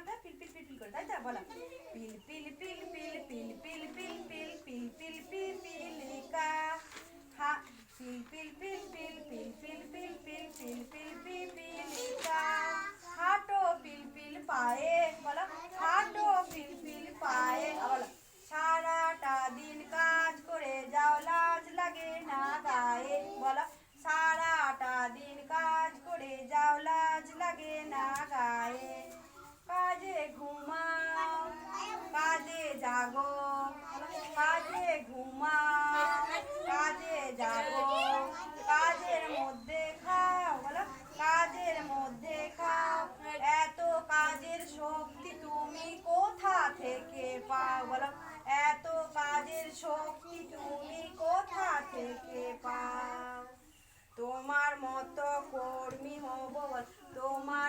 ওটা পিল পিল পিল পিল করে তাই তো বলা পিল পিল পিল পিল পিল পিল পিল পিল পিল পিল পিল পিলিকা হা পিল পিল পিল 我我给妈。